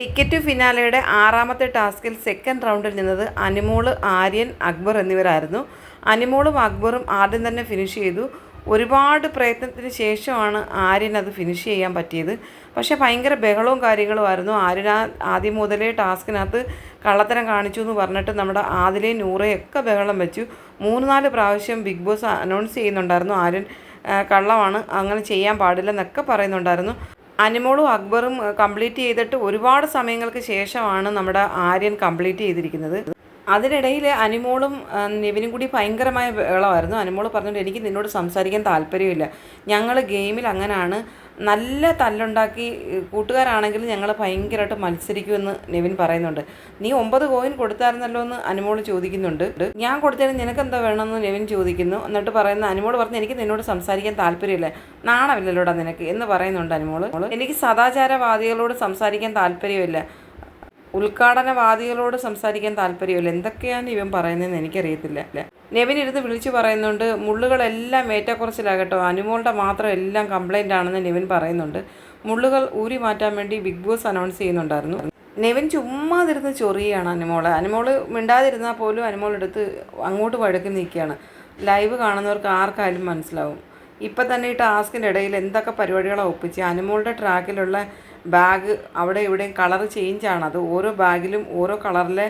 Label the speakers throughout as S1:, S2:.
S1: Ticket ഫിനാലയുടെ ആറാമത്തെ ടാസ്കിൽ second റൗണ്ടിൽ നിന്നത് അനിമോൾ ആര്യൻ അക്ബർ എന്നിവരായിരുന്നു. അനിമോളും അക്ബറും ആദ്യം തന്നെ ഫിനിഷ് ചെയ്തു. ഒരുപാട് പ്രയത്നത്തിന് ശേഷമാണ് ആര്യൻ അത് ഫിനിഷ് ചെയ്യാൻ പറ്റിയത്. പക്ഷേ ഭയങ്കര ബഹളവും കാര്യങ്ങളുമായിരുന്നു ആര്യൻ ആ ആദ്യം മുതലേ ടാസ്കിനകത്ത് കള്ളത്തരം കാണിച്ചു എന്ന് പറഞ്ഞിട്ട് നമ്മുടെ ആദിലെയും നൂറയൊക്കെ ബഹളം വെച്ചു. മൂന്ന് നാല് പ്രാവശ്യം ബിഗ് ബോസ് അനൗൺസ് ചെയ്യുന്നുണ്ടായിരുന്നു. ആര്യൻ കള്ളമാണ് അങ്ങനെ ചെയ്യാൻ പാടില്ലെന്നൊക്കെ പറയുന്നുണ്ടായിരുന്നു. അനിമോളും അക്ബറും കംപ്ലീറ്റ് ചെയ്തിട്ട് ഒരുപാട് സമയങ്ങൾക്ക് ശേഷമാണ് നമ്മുടെ ആര്യൻ കംപ്ലീറ്റ് ചെയ്തിരിക്കുന്നത്. അതിനിടയിൽ അനിമോളും നിവിനും കൂടി ഭയങ്കരമായ വേളമായിരുന്നു അനിമോൾ പറഞ്ഞിട്ട് എനിക്ക് നിന്നോട് സംസാരിക്കാൻ താല്പര്യമില്ല. ഞങ്ങൾ ഗെയിമിൽ അങ്ങനെയാണ് നല്ല തല്ലുണ്ടാക്കി കൂട്ടുകാരാണെങ്കിൽ ഞങ്ങൾ ഭയങ്കരമായിട്ട് മത്സരിക്കുമെന്ന് നിവിൻ പറയുന്നുണ്ട്. നീ ഒമ്പത് കോയിൻ കൊടുത്തായിരുന്നല്ലോ എന്ന് അനിമോൾ ചോദിക്കുന്നുണ്ട്. ഞാൻ കൊടുത്തതിന് നിനക്ക് എന്താ വേണമെന്ന് നിവിൻ ചോദിക്കുന്നു. എന്നിട്ട് പറയുന്ന അനിമോൾ പറഞ്ഞ് എനിക്ക് നിന്നോട് സംസാരിക്കാൻ താല്പര്യമില്ല. നാണമില്ലല്ലോടാ നിനക്ക് എന്ന് പറയുന്നുണ്ട് അനിമോൾ എനിക്ക് സദാചാരവാദികളോട് സംസാരിക്കാൻ താല്പര്യമില്ല. ഉദ്ഘാടനവാദികളോട് സംസാരിക്കാൻ താല്പര്യമില്ല. എന്തൊക്കെയാണ് ഇവൻ പറയുന്നതെന്ന് എനിക്കറിയത്തില്ല. അല്ലേ? നെവിൻ ഇരുന്ന് വിളിച്ചു പറയുന്നുണ്ട് മുള്ളുകളെല്ലാം ഏറ്റക്കുറച്ചിലാകട്ടോ അനുമോളുടെ മാത്രം എല്ലാം കംപ്ലൈന്റ് ആണെന്ന് നെവിൻ പറയുന്നുണ്ട്. മുള്ളുകൾ ഊരി മാറ്റാൻ വേണ്ടി ബിഗ് ബോസ് അനൗൺസ് ചെയ്യുന്നുണ്ടായിരുന്നു. നെവിൻ ചുമ്മാതിരുന്ന് ചൊറിയാണ് അനുമോൾ. അനുമോൾ മിണ്ടാതിരുന്നാൽ പോലും അനുമോളെടുത്ത് അങ്ങോട്ട് വഴക്കി നിൽക്കുകയാണ് ലൈവ് കാണുന്നവർക്ക് ആർക്കായാലും മനസ്സിലാവും. ഇപ്പം തന്നെ ഈ ടാസ്കിന്റെ ഇടയിൽ എന്തൊക്കെ പരിപാടികളാണ് ഒപ്പിച്ച്? അനുമോളുടെ ട്രാക്കിലുള്ള ബാഗ് അവിടെ ഇവിടെയും കളർ ചേഞ്ച് ആണ്. അത് ഓരോ ബാഗിലും ഓരോ കളറിലെ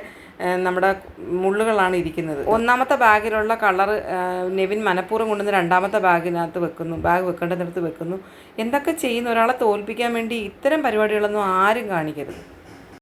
S1: നമ്മുടെ മുള്ളുകളാണ് ഇരിക്കുന്നത്. ഒന്നാമത്തെ ബാഗിലുള്ള കളർ നെവിൻ മനഃപൂർവം കൊണ്ടുവന്ന് രണ്ടാമത്തെ ബാഗിനകത്ത് വെക്കുന്നു ബാഗ് വെക്കേണ്ടതിനടുത്ത് വെക്കുന്നു. എന്തൊക്കെ ചെയ്യുന്ന ഒരാളെ തോൽപ്പിക്കാൻ വേണ്ടി ഇത്തരം പരിപാടികളൊന്നും ആരും കാണിക്കരുത്.